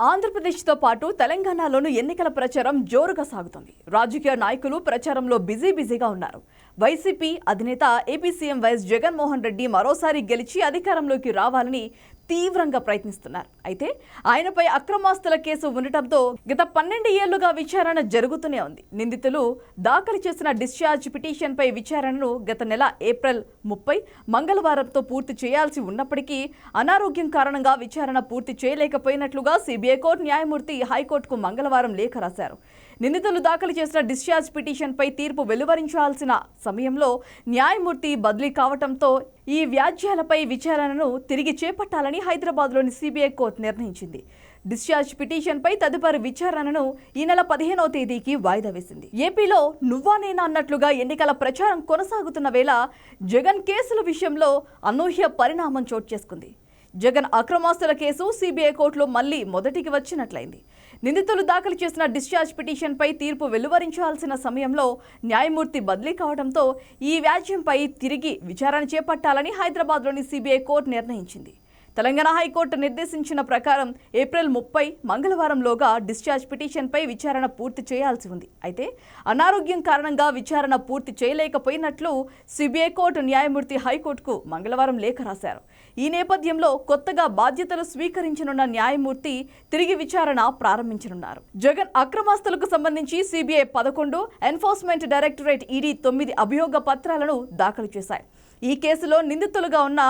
ఆంధ్రప్రదేశ్తో పాటు తెలంగాణలోనూ ఎన్నికల ప్రచారం జోరుగా సాగుతోంది. రాజకీయ నాయకులు ప్రచారంలో బిజీ బిజీగా ఉన్నారు. వైసీపీ అధినేత AP CM YS Jaganmohan Reddy మరోసారి గెలిచి అధికారంలోకి రావాలని తీవ్రంగా ప్రయత్నిస్తున్నారు. అయితే ఆయనపై అక్రమాస్తుల కేసు ఉండటంతో గత పన్నెండు ఏళ్ళుగా విచారణ జరుగుతూనే ఉంది. నిందితులు దాఖలు చేసిన డిశ్చార్జ్ పిటిషన్పై విచారణను గత నెల ఏప్రిల్ ముప్పై మంగళవారంతో పూర్తి చేయాల్సి ఉన్నప్పటికీ అనారోగ్యం కారణంగా విచారణ పూర్తి చేయలేకపోయినట్లుగా సిబిఐ కోర్టు న్యాయమూర్తి హైకోర్టుకు మంగళవారం లేఖ రాశారు. నిందితులు దాఖలు చేసిన డిశ్చార్జ్ పిటిషన్పై తీర్పు వెలువరించాల్సిన సమయంలో న్యాయమూర్తి బదిలీ కావడంతో ఈ వ్యాజ్యాలపై విచారణను తిరిగి చేపట్టాలని హైదరాబాద్లోని సిబిఐ కోర్టు నిర్ణయించింది. డిశ్చార్జ్ పిటిషన్పై తదుపరి విచారణను ఈ నెల పదిహేనవ తేదీకి వాయిదా వేసింది. ఏపీలో నువ్వా నేనా అన్నట్లుగా ఎన్నికల ప్రచారం కొనసాగుతున్న వేళ జగన్ కేసుల విషయంలో అనూహ్య పరిణామం చోటు చేసుకుంది. జగన్ అక్రమాస్తుల కేసు సిబిఐ కోర్టులో మళ్ళీ మొదటికి వచ్చినట్లయింది. నిందితులు దాఖలు చేసిన డిశ్చార్జ్ పిటిషన్పై తీర్పు వెలువరించాల్సిన సమయంలో న్యాయమూర్తి బదిలీ కావడంతో ఈ వ్యాజ్యంపై తిరిగి విచారణ చేపట్టాలని హైదరాబాద్లోని సిబిఐ కోర్టు నిర్ణయించింది. తెలంగాణ హైకోర్టు నిర్దేశించిన ప్రకారం ఏప్రిల్ ముప్పై మంగళవారంలోగా డిశ్చార్జ్ పిటిషన్పై విచారణ పూర్తి చేయాల్సి ఉంది. అయితే అనారోగ్యం కారణంగా విచారణ పూర్తి చేయలేకపోయినట్లు సిబిఐ కోర్టు న్యాయమూర్తి హైకోర్టుకు మంగళవారం లేఖ రాశారు. ఈ నేపథ్యంలో కొత్తగా బాధ్యతలు స్వీకరించనున్న న్యాయమూర్తి తిరిగి విచారణ ప్రారంభించనున్నారు. జగన్ అక్రమాస్తులకు సంబంధించి సిబిఐ పదకొండు ఎన్ఫోర్స్మెంట్ డైరెక్టరేట్ ఈడీ తొమ్మిది అభియోగ పత్రాలను దాఖలు చేశాయి. ఈ కేసులో నిందితులుగా ఉన్న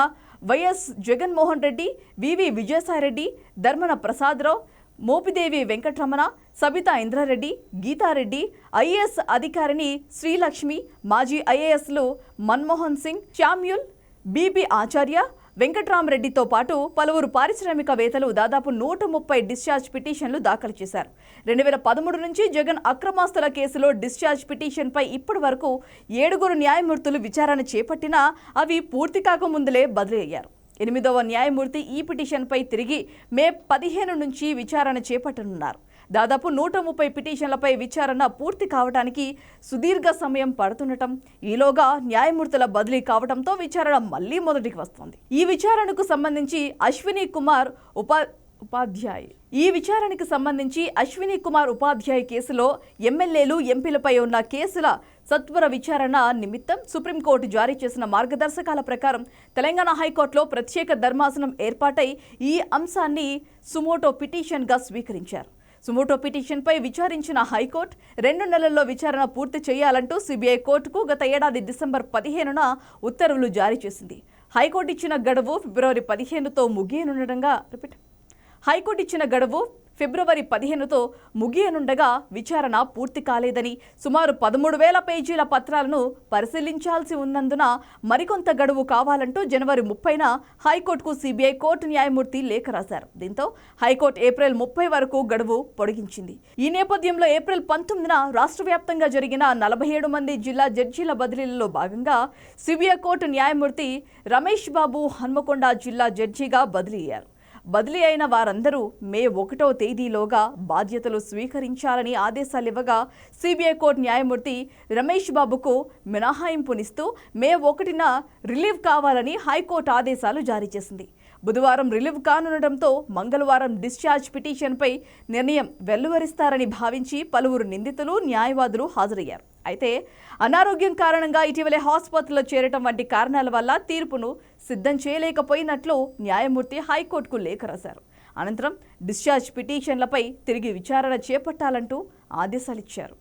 YS Jaganmohan Reddy VV Vijayasaireddy Dharmana Prasadarao Mopidevi Venkataramana Sabitha Indrareddy Geetareddy IAS అధికారిని శ్రీలక్ష్మి మాజీ ఐఏఎస్లు మన్మోహన్ సింగ్ శామ్యుల్ బీబీ ఆచార్య వెంకట్రామరెడ్డితో పాటు పలువురు పారిశ్రామికవేత్తలు దాదాపు నూట ముప్పై డిశ్చార్జ్ పిటిషన్లు దాఖలు చేశారు. రెండు వేల పదమూడు నుంచి జగన్ అక్రమాస్తుల కేసులో డిశ్చార్జ్ పిటిషన్పై ఇప్పటి వరకు ఏడుగురు న్యాయమూర్తులు విచారణ చేపట్టినా అవి పూర్తి కాకముందులే బదిలీ అయ్యారు ఎనిమిదవ న్యాయమూర్తి ఈ పిటిషన్పై తిరిగి మే పదిహేను నుంచి విచారణ చేపట్టనున్నారు. దాదాపు నూట ముప్పై పిటిషన్లపై విచారణ పూర్తి కావడానికి సుదీర్ఘ సమయం పడుతుండటం ఈలోగా న్యాయమూర్తుల బదిలీ కావడంతో విచారణ మళ్ళీ మొదటికి వస్తోంది. ఈ విచారణకు సంబంధించి అశ్విని కుమార్ ఉపా ఉపాధ్యాయ్. ఈ విచారణకు సంబంధించి అశ్విని కుమార్ ఉపాధ్యాయ్ కేసులో ఎమ్మెల్యేలు ఎంపీలపై ఉన్న కేసుల సత్వర విచారణ నిమిత్తం సుప్రీంకోర్టు జారీ చేసిన మార్గదర్శకాల ప్రకారం తెలంగాణ హైకోర్టులో ప్రత్యేక ధర్మాసనం ఏర్పాటై ఈ అంశాన్ని సుమోటో పిటిషన్గా స్వీకరించారు. సుమోటో పిటిషన్పై విచారించిన హైకోర్టు రెండు నెలల్లో విచారణ పూర్తి చేయాలంటూ సిబిఐ కోర్టుకు గత ఏడాది డిసెంబర్ పదిహేనున ఉత్తర్వులు జారీ చేసింది. హైకోర్టు ఇచ్చిన గడువు ఫిబ్రవరి పదిహేనుతో ముగియనుండగా రిపీట్ హైకోర్టు ఇచ్చిన గడువు ఫిబ్రవరి పదిహేనుతో ముగియనుండగా విచారణ పూర్తి కాలేదని సుమారు పదమూడు వేల పేజీల పత్రాలను పరిశీలించాల్సి ఉన్నందున మరికొంత గడువు కావాలంటూ జనవరి ముప్పైన హైకోర్టుకు సిబిఐ కోర్టు న్యాయమూర్తి లేఖ రాశారు. దీంతో హైకోర్టు ఏప్రిల్ ముప్పై వరకు గడువు పొడిగించింది. ఈ నేపథ్యంలో ఏప్రిల్ పంతొమ్మిదిన రాష్ట్ర వ్యాప్తంగా జరిగిన నలభై ఏడు మంది జిల్లా జడ్జీల బదిలీలలో భాగంగా సిబిఐ కోర్టు న్యాయమూర్తి రమేష్ బాబు హన్మకొండ జిల్లా జడ్జిగా బదిలీ అయ్యారు. బదిలీ అయిన వారందరూ మే ఒకటో తేదీలోగా బాధ్యతలు స్వీకరించాలని ఆదేశాలివ్వగా సిబిఐ కోర్టు న్యాయమూర్తి రమేష్ బాబుకు మినహాయింపునిస్తూ మే ఒకటిన రిలీవ్ కావాలని హైకోర్టు ఆదేశాలు జారీ చేసింది. బుధవారం రిలీవ్ కానుండటంతో మంగళవారం డిశ్చార్జ్ పిటిషన్పై నిర్ణయం వెల్లువరిస్తారని భావించి పలువురు నిందితులు న్యాయవాదులు హాజరయ్యారు. అయితే అనారోగ్యం కారణంగా ఇటీవలే హాస్పిటల్లో చేరటం వంటి కారణాల వల్ల తీర్పును సిద్ధం చేయలేకపోయినట్లు న్యాయమూర్తి హైకోర్టుకు లేఖ రాశారు. అనంతరం డిశ్చార్జ్ పిటిషన్లపై తిరిగి విచారణ చేపట్టాలంటూ ఆదేశాలిచ్చారు.